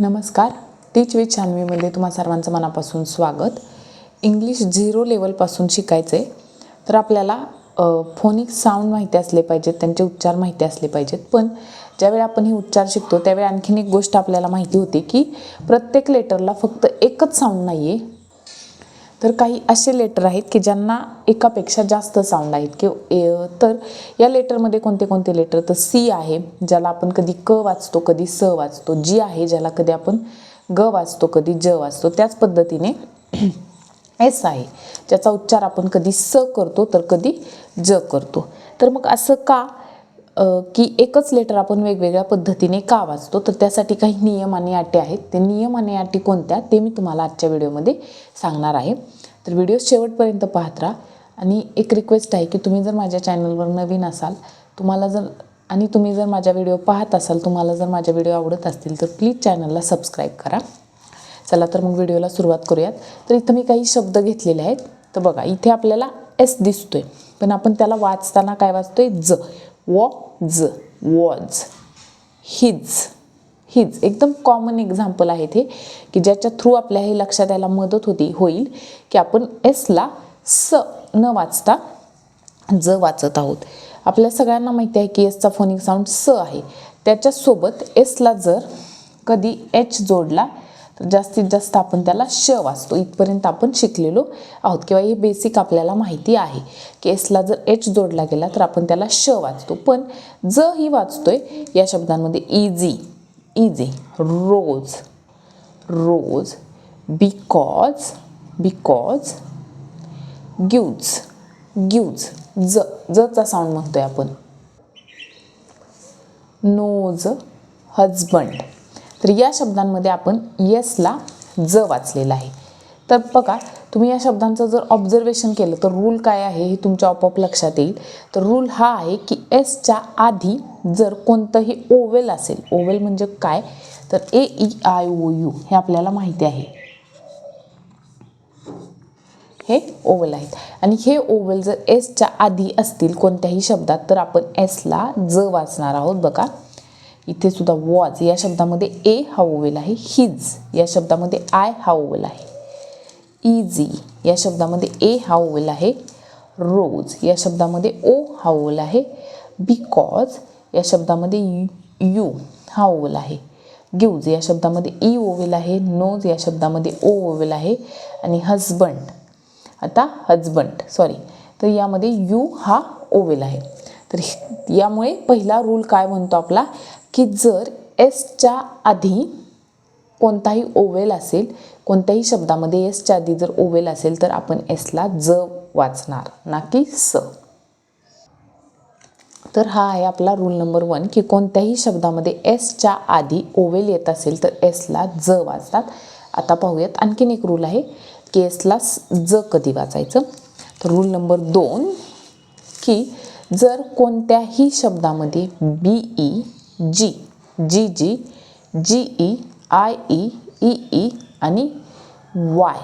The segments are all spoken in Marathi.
नमस्कार. टीच विथ छानवीमध्ये तुम्हा सर्वांचं मनापासून स्वागत. इंग्लिश झिरो लेवलपासून शिकायचं. आहे तर आपल्याला फोनिक साऊंड माहिती असले पाहिजेत त्यांचे उच्चार माहिती असले पाहिजेत. पण ज्यावेळी आपण हे उच्चार शिकतो त्यावेळी आणखीन एक गोष्ट आपल्याला माहिती होती की प्रत्येक लेटरला फक्त एकच साऊंड नाही आहे तर काही असे लेटर आहेत की ज्यांना एकापेक्षा जास्त साऊंड आहेत. की ए- तर या लेटरमध्ये कोणते कोणते लेटर तर सी आहे ज्याला आपण कधी क वाचतो कधी स वाचतो. जी आहे ज्याला कधी आपण ग वाचतो कधी ज वाचतो. त्याच पद्धतीने एस आहे ज्याचा उच्चार आपण कधी स करतो तर कधी ज करतो. तर मग असं का की एकच लेटर आपण वेगवेगळ्या पद्धतीने का वाचतो? तर त्यासाठी काही नियम आणि अटी आहेत. ते नियम आणि अटी कोणत्या? ते मी तुम्हाला आजच्या व्हिडिओमध्ये सांगणार आहे. तर व्हिडिओ शेवटपर्यंत पाहत राहा. आणि एक रिक्वेस्ट आहे की तुम्ही जर माझ्या चॅनलवर नवीन असाल तुम्हाला जर आणि तुम्ही जर माझ्या व्हिडिओ पाहत असाल तुम्हाला जर माझ्या व्हिडिओ आवडत असतील तर प्लीज चॅनलला सबस्क्राईब करा. चला तर मग व्हिडिओला सुरुवात करूयात. तर इथं मी काही शब्द घेतलेले आहेत. तर बघा इथे आपल्याला एस दिसतोय. पण आपण त्याला वाचताना काय वाचतोय? ज. वॉज वॉज हिज हिज एकदम कॉमन एक्झाम्पल आहे ते की ज्याच्या थ्रू आपल्या हे लक्षात यायला मदत होती होईल की आपण एसला स न वाचता ज वाचत आहोत. आपल्या सगळ्यांना माहिती आहे की एसचा फोनिक साऊंड स आहे. त्याच्यासोबत एसला जर कधी एच जोडला तर जास्तीत जास्त आपण त्याला श वाचतो. इथपर्यंत आपण शिकलेलो आहोत किंवा हे बेसिक आपल्याला माहिती आहे. की एसला जर एच जोडला गेला तर आपण त्याला श वाचतो. पण ज ही वाचतोय या शब्दांमध्ये easy easy rose rose because because guys guys ज जचा साऊंड म्हणतोय आपण. नोज हजबंड तर या शब्दांमध्ये आपण येसला ज वाचलेला आहे. तर बघा तुम्ही या शब्दांचं जर ऑब्झर्वेशन केलं तर रूल काय आहे हे तुमच्या आपोआप लक्षात येईल. तर रूल हा आहे की एसच्या आधी जर कोणतंही ओवेल असेल ओवेल म्हणजे काय? तर A E I O U हे आपल्याला माहिती आहे. हे ओवल आहेत. आणि हे ओवल जर एसच्या आधी असतील कोणत्याही शब्दात तर आपण एसला ज वाचणार आहोत. बघा इथे सुद्धा वॉज या शब्दामध्ये ए हा ओवेल आहे. हिज या शब्दामध्ये आय हा ओवेल आहे. इजी या शब्दामध्ये ए हा ओवेल आहे. रोज या शब्दामध्ये ओ हा ओवेल आहे. बिकॉज या शब्दामध्ये यू हा ओवेल आहे. गिव्ज या शब्दामध्ये e ई ओवेल आहे. नोज या शब्दामध्ये ओ ओवेल आहे. आणि हजबंड आता हजबंड सॉरी तर यामध्ये यू हा ओवेल आहे. तर यामुळे पहिला रूल काय म्हणतो आपला? की जर एसच्या आधी कोणताही ओवेल असेल कोणत्याही शब्दामध्ये एसच्या आधी जर ओवेल असेल तर आपण एसला ज वाचणार ना की स. तर हा आहे आपला रूल नंबर वन की कोणत्याही शब्दामध्ये एसच्या आधी ओवेल येत असेल तर एसला ज वाचतात. आता पाहूयात आणखीन एक रूल आहे की एसला स- ज कधी वाचायचं? तर रूल नंबर दोन की जर कोणत्याही शब्दामध्ये B E e G G G G E I E E E आणि वाय.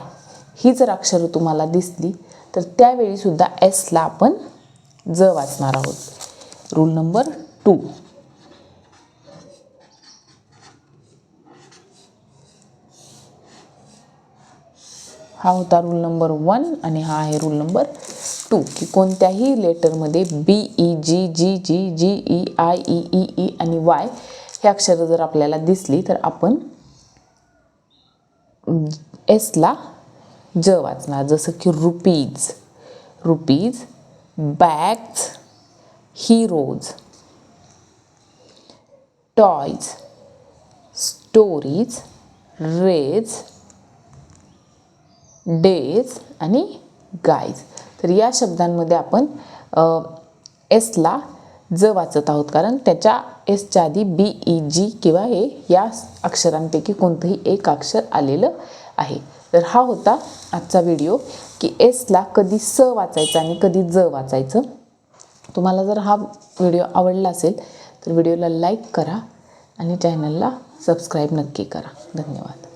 ही जर अक्षरं तुम्हाला दिसली तर त्यावेळीसुद्धा एसला आपण ज वाचणार आहोत. रूल नंबर टू हा होता रूल नंबर वन आणि हा आहे रूल नंबर टू की कोणत्याही लेटरमध्ये B E G G G G E I E E E आणि वाय हे अक्षरं जर आपल्याला दिसली तर आपण एसला ज वाचणार. जसं की rupees rupees bags heroes toys stories rays days आणि गाईज तर या शब्दांमध्ये आपण एसला ज वाचत आहोत. कारण त्याच्या एसच्या आधी बी ई जी किंवा हे या अक्षरांपैकी कोणतंही एक अक्षर आलेलं आहे. तर हा होता आजचा व्हिडिओ की एसला कधी स वाचायचं आणि कधी ज वाचायचं. तुम्हाला जर हा व्हिडिओ आवडला असेल तर व्हिडिओला लाईक करा आणि चॅनलला सबस्क्राईब नक्की करा. धन्यवाद.